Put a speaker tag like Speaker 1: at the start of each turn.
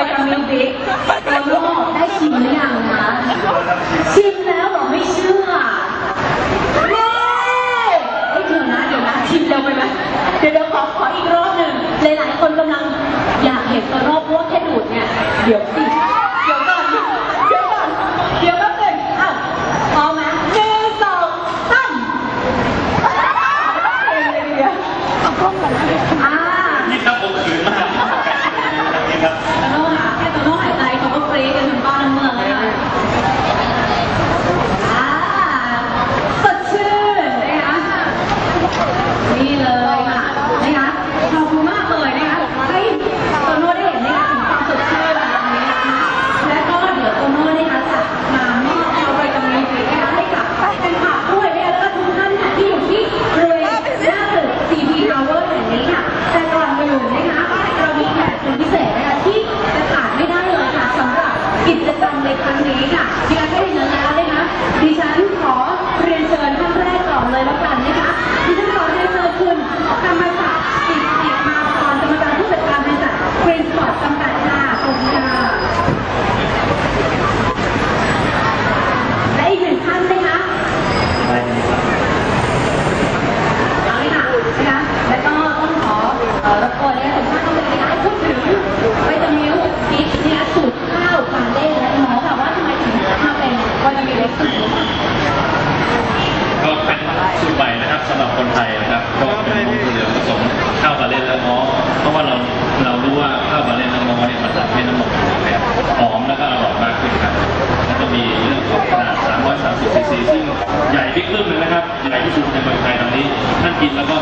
Speaker 1: ไปทางมิวสิกโตโน่ได้ชิมหรือยังคะ ชิมแล้วเหรอไม่เชื่อเย้เยเดี๋ยวนะเดี๋ยวนะชิมเร็วไปไหมเดี๋ยวเดี๋ยวขอขออีกรอบหนึ่งหลายๆคนกำลังอยากเห็นตัวรอบเพว่าแค่ดูดเนี่ย เดี๋ยวสิ กิจกรรมในครั้งนี้ค่ะ
Speaker 2: สำหรับคนไทยนะครับก็เป็นมะม่วงเหลืองผสมข้าวบาเลนและง้อเพราะว่าเราเรารู้ว่าข้าวบาเลนและง้อเนี่ยมันทำให้น้ำนมแบบหอมแล้วก็อร่อยมากขึ้นครับแล้วก็มีเรื่องของขนาด 330 ซีซีซึ่งใหญ่บิ๊กเริ่มเลยนะครับใหญ่ที่สุดในเมืองไทยตอนนี้ท่านกินแล้วก็